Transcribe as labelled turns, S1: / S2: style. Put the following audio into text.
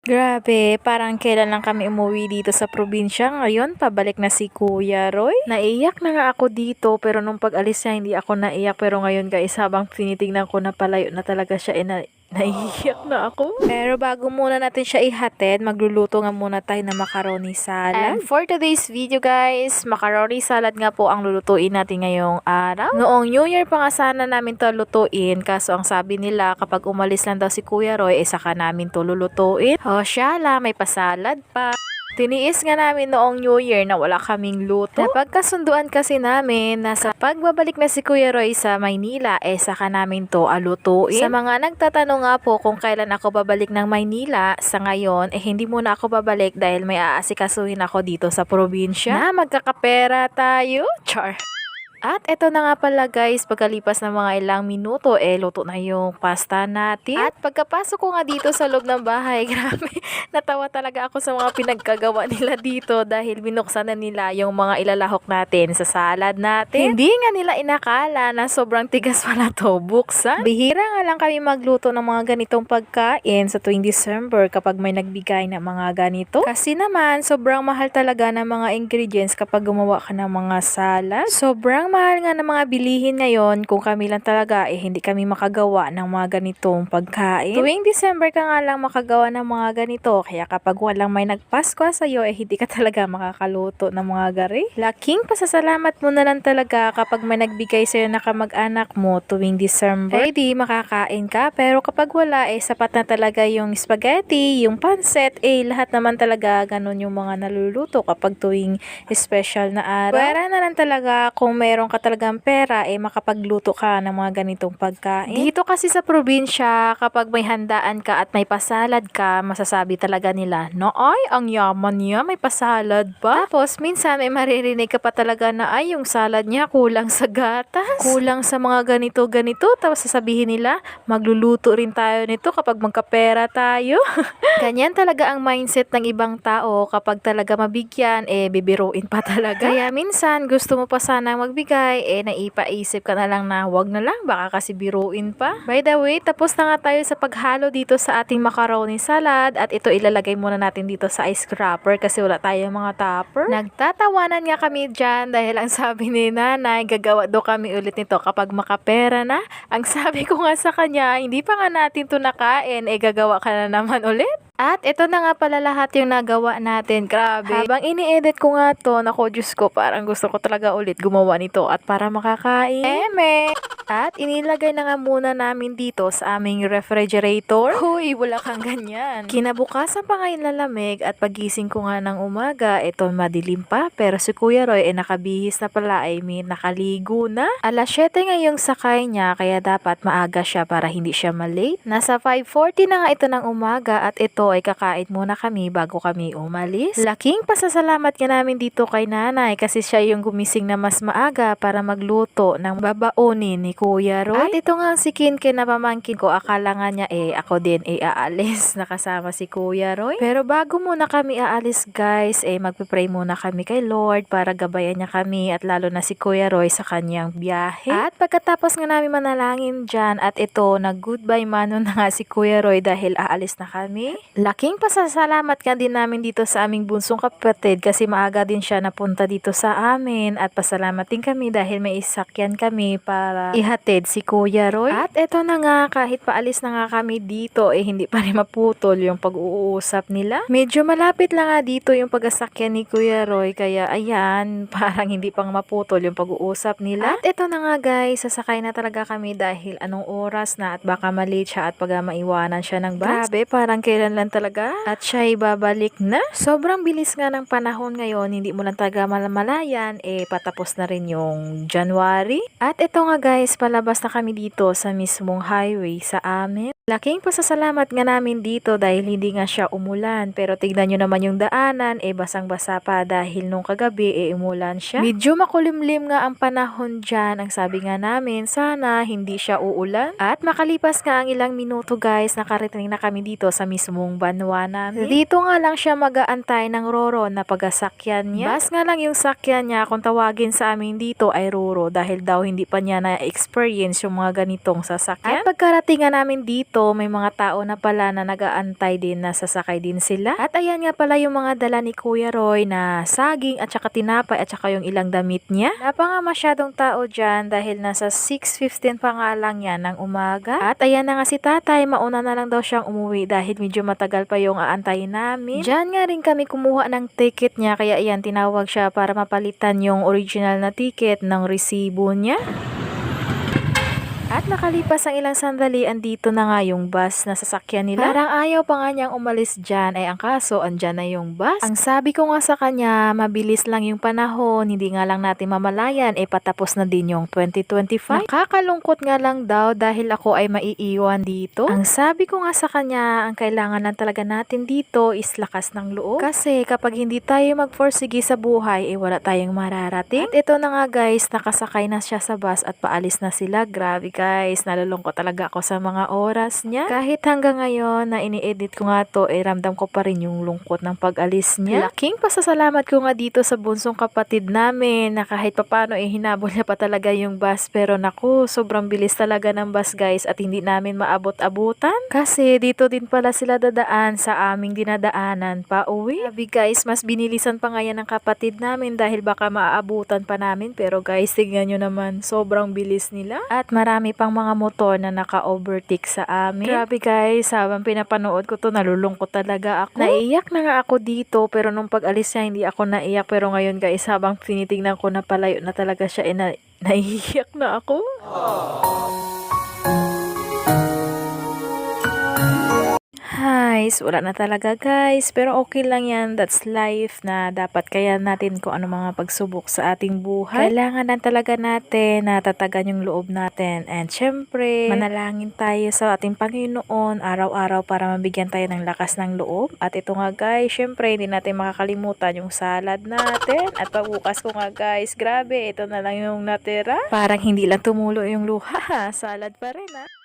S1: Grabe, parang kailan lang kami umuwi dito sa probinsya. Ngayon, pabalik na si Kuya Roy. Naiyak na nga ako dito, pero nung pag-alis niya, hindi ako naiyak. Pero ngayon guys, habang tinitingnan ko na palayo na talaga siya, eh, Naiiyak na ako. Pero bago muna natin siya ihatid, magluluto nga muna tayo ng macaroni salad. And for today's video guys, macaroni salad nga po ang lulutuin natin ngayong araw. Noong New Year pa nga sana namin to lutuin, kaso ang sabi nila kapag umalis lang daw si Kuya Roy, eh saka namin to lulutuin. O siya la, may pasalad pa. Tiniis nga namin noong New Year na wala kaming luto. Napagkasunduan kasi namin na sa pagbabalik na si Kuya Roy sa Maynila, eh saka namin to alutuin. Sa mga nagtatanong nga po kung kailan ako babalik ng Maynila, sa ngayon, eh hindi muna ako babalik dahil may aasikasuhin ako dito sa probinsya. Na magkakapera tayo. Char. At eto na nga pala guys, pagkalipas ng mga ilang minuto, eh luto na yung pasta natin. At pagkapasok ko nga dito sa loob ng bahay, grabe, natawa talaga ako sa mga pinagkagawa nila dito dahil binuksan na nila yung mga ilalahok natin sa salad natin. Hindi nga nila inakala na sobrang tigas pala to buksan. Bihira nga lang kami magluto ng mga ganitong pagkain sa tuwing December kapag may nagbigay ng mga ganito. Kasi naman, sobrang mahal talaga ng mga ingredients kapag gumawa ka ng mga salad. Sobrang mahal nga ng mga bilihin ngayon kung kami lang talaga eh hindi kami makagawa ng mga ganitong pagkain. Tuwing December ka nga lang makagawa ng mga ganito kaya kapag walang may nagpasko sa iyo eh hindi ka talaga makakaluto ng mga gari. Laking pasasalamat mo na lang talaga kapag may nagbigay sa'yo na kamag-anak mo tuwing December. Eh di makakain ka pero kapag wala eh sapat na talaga yung spaghetti, yung pancit eh lahat naman talaga ganun yung mga naluluto kapag tuwing special na araw. Pwera na lang talaga kung meron ka talagang pera, eh makapagluto ka ng mga ganitong pagkain. Dito kasi sa probinsya, kapag may handaan ka at may pasalad ka, masasabi talaga nila, no ay, ang yaman niya, may pasalad pa. Tapos, minsan may maririnig ka pa talaga na, ay, yung salad niya kulang sa gatas, kulang sa mga ganito-ganito. Tapos sasabihin nila, magluluto rin tayo nito kapag magkapera tayo. Ganyan talaga ang mindset ng ibang tao kapag talaga mabigyan, eh bibiruin pa talaga. Kaya minsan gusto mo pa sana magbigay, eh naipaisip ka na lang na wag na lang, baka kasi biruin pa. By the way, tapos na nga tayo sa paghalo dito sa ating macaroni salad at ito ilalagay muna natin dito sa ice scraper kasi wala tayong mga topper. Nagtatawanan nga kami dyan dahil ang sabi ni nanay, gagawa daw kami ulit nito kapag makapera na. Ang sabi ko nga sa kanya, hindi pa nga natin to nakain, eh gagawa ka na naman ulit. At ito na nga pala lahat yung nagawa natin. Grabe. Habang ini-edit ko nga to, nako Diyos ko, parang gusto ko talaga ulit gumawa nito at para makakain. Eme! At inilagay na nga muna namin dito sa aming refrigerator. Huy, wala kang ganyan. Kinabukasan pa ngayon lalamig at pagising ko nga ng umaga, ito madilim pa. Pero si Kuya Roy ay nakabihis na pala ay may nakaligo na. Alas 7 ngayong sakay niya kaya dapat maaga siya para hindi siya malate. Nasa 5.40 na nga ito ng umaga at ito ay kakain muna kami bago kami umalis. Laking pasasalamat nga namin dito kay nanay kasi siya yung gumising na mas maaga para magluto ng babaunin ni Kuya Roy. At ito nga si Kinkin na pamangkin ko, akala nga niya eh ako din eh aalis nakasama si Kuya Roy. Pero bago muna kami aalis guys, eh magpipray muna kami kay Lord para gabayan niya kami at lalo na si Kuya Roy sa kanyang biyahe. At pagkatapos nga namin manalangin dyan at ito nag-goodbye mano na nga si Kuya Roy dahil aalis na kami. Laking pasasalamat nga din namin dito sa aming bunsong kapatid kasi maaga din siya napunta dito sa amin at pasalamat din kami dahil may isakyan kami para ihatid si Kuya Roy. At eto na nga kahit paalis na nga kami dito eh hindi pa rin maputol yung pag-uusap nila. Medyo malapit lang nga dito yung pag-asakyan ni Kuya Roy kaya ayan parang hindi pang maputol yung pag-uusap nila. At eto na nga guys sasakay na talaga kami dahil anong oras na at baka malate siya at pag maiwanan siya ng bus. Grabe parang kailan lang talaga. At siya ay babalik na. Sobrang bilis nga ng panahon ngayon, hindi mo lang talaga malamalayan, eh patapos na rin yung January. At ito nga guys, palabas na kami dito sa mismong highway sa amin. Laking pasasalamat nga namin dito dahil hindi nga siya umulan. Pero tignan nyo naman yung daanan, eh basang-basa pa dahil nung kagabi, eh umulan siya. Medyo makulimlim nga ang panahon dyan. Ang sabi nga namin, sana hindi siya uulan. At makalipas nga ang ilang minuto guys, nakarating na kami dito sa mismong yung banwa namin. Dito nga lang siya mag-aantay ng Roro na pagasakyan niya. Bas nga lang yung sakyan niya kung tawagin sa amin dito ay Roro dahil daw hindi pa niya na-experience yung mga ganitong sasakyan. At pagkarating nga namin dito, may mga tao na pala na nag-aantay din na sasakay din sila. At ayan nga pala yung mga dala ni Kuya Roy na saging at saka tinapay at saka yung ilang damit niya. Wala pa nga masyadong tao dyan dahil nasa 6.15 pa nga lang yan ng umaga. At ayan na nga si tatay, mauna na lang daw siyang umuwi dahil medyo matagal pa yung aantayin namin. Diyan nga rin kami kumuha ng ticket niya kaya ayan tinawag siya para mapalitan yung original na ticket ng resibo niya. At nakalipas ang ilang sandali, andito na nga yung bus na sasakyan nila. Parang ayaw pa nga niyang umalis dyan, ay ang kaso, andyan na yung bus. Ang sabi ko nga sa kanya, mabilis lang yung panahon, hindi nga lang natin mamalayan, eh patapos na din yung 2025. Nakakalungkot nga lang daw dahil ako ay maiiwan dito. Ang sabi ko nga sa kanya, ang kailangan lang talaga natin dito is lakas ng loob. Kasi kapag hindi tayo magforsige sa buhay, eh wala tayong mararating. At ito na nga guys, nakasakay na siya sa bus at paalis na sila. Grabe guys, nalulungkot talaga ako sa mga oras niya. Kahit hanggang ngayon na ini-edit ko nga to, eh ramdam ko pa rin yung lungkot ng pag-alis niya. Laking pasasalamat ko nga dito sa bunsong kapatid namin na kahit papano eh hinabol niya pa talaga yung bus. Pero naku, sobrang bilis talaga ng bus guys at hindi namin maabot-abutan. Kasi dito din pala sila dadaan sa aming dinadaanan pa uwi. Sabi guys, mas binilisan pa nga yan ng kapatid namin dahil baka maaabutan pa namin. Pero guys, tignan nyo naman, sobrang bilis nila. At marami pang mga motor na naka-overtake sa amin. Grabe guys, habang pinapanood ko to, nalulungkot talaga ako. Naiyak na nga ako dito, pero nung pag-alis niya, hindi ako naiyak. Pero ngayon guys, habang tinitingnan ko na palayo na talaga siya, eh, na, naiiyak na ako. Guys, wala na talaga guys. Pero okay lang yan. That's life na dapat kaya natin kung ano mga pagsubok sa ating buhay. Kailangan na talaga natin na tatagan yung loob natin. And syempre, manalangin tayo sa ating Panginoon araw-araw para mabigyan tayo ng lakas ng loob. At ito nga guys, syempre hindi natin makakalimutan yung salad natin. At pagbukas ko nga guys, grabe, ito na lang yung natira. Parang hindi lang tumulo yung luha. Salad pa rin ah.